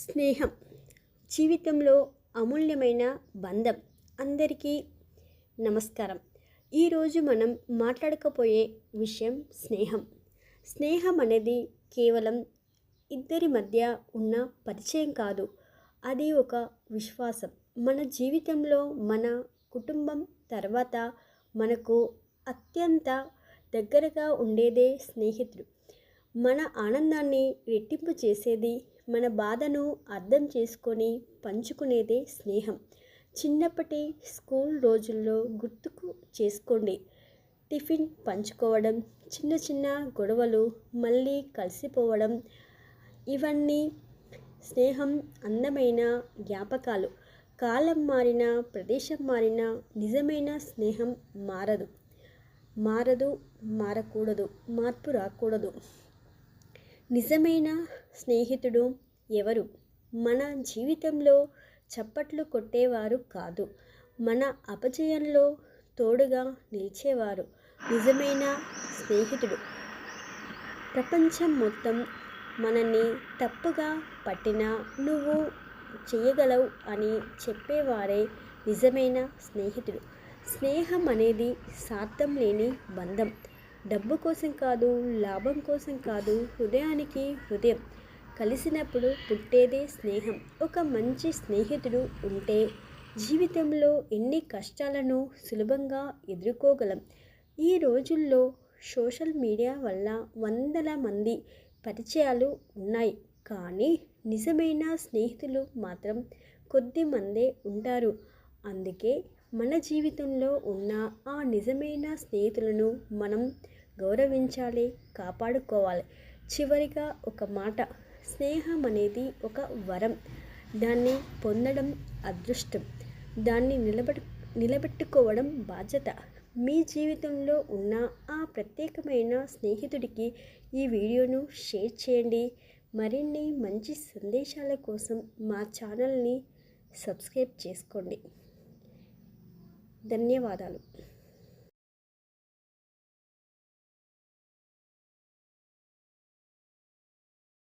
స్నేహం జీవితంలో అమూల్యమైన బంధం. అందరికీ నమస్కారం. ఈరోజు మనం మాట్లాడకపోయే విషయం స్నేహం. స్నేహం అనేది కేవలం ఇద్దరి మధ్య ఉన్న పరిచయం కాదు అది ఒక విశ్వాసం. మన జీవితంలో మన కుటుంబం తర్వాత మనకు అత్యంత దగ్గరగా ఉండేదే స్నేహితుడు మన ఆనందాన్ని రెట్టింపు చేసేది మన బాధను అర్థం చేసుకొని పంచుకునేదే స్నేహం. చిన్నప్పటి స్కూల్ రోజుల్లో గుర్తుకు చేసుకోండి. టిఫిన్ పంచుకోవడం చిన్న చిన్న గొడవలు మళ్ళీ కలిసిపోవడం ఇవన్నీ స్నేహం అందమైన జ్ఞాపకాలు. కాలం మారిన ప్రదేశం మారిన నిజమైన స్నేహం మారదు. మారదు మారకూడదు మార్పు రాకూడదు. నిజమైన స్నేహితుడు ఎవరు? మన జీవితంలో చప్పట్లు కొట్టేవారు కాదు. మన అపజయంలో తోడుగా నిలిచేవారు నిజమైన స్నేహితుడు. ప్రపంచం మొత్తం మనల్ని తప్పుగా పట్టినా నువ్వు చేయగలవు అని చెప్పేవారే నిజమైన స్నేహితుడు. స్నేహం అనేది సార్థం లేని బంధం. డబ్బు కోసం కాదు లాభం కోసం కాదు హృదయానికి హృదయం. కలిసినప్పుడు పుట్టేదే స్నేహం. ఒక మంచి స్నేహితుడు ఉంటే జీవితంలో ఎన్ని కష్టాలను సులభంగా ఎదుర్కోగలం. ఈ రోజుల్లో సోషల్ మీడియా వల్ల వందల మంది పరిచయాలు ఉన్నాయి. కానీ నిజమైన స్నేహితులు మాత్రం కొద్ది మందే ఉంటారు. అందుకే మన జీవితంలో ఉన్న ఆ నిజమైన స్నేహితులను మనం గౌరవించాలి కాపాడుకోవాలి. చివరిగా ఒక మాట స్నేహం అనేది ఒక వరం. దాన్ని పొందడం అదృష్టం. దాన్ని నిలబెట్ నిలబెట్టుకోవడం బాధ్యత. మీ జీవితంలో ఉన్న ఆ ప్రత్యేకమైన స్నేహితుడికి ఈ వీడియోను షేర్ చేయండి. మరిన్ని మంచి సందేశాల కోసం మా ఛానల్ని సబ్స్క్రైబ్ చేసుకోండి. ధన్యవాదాలు.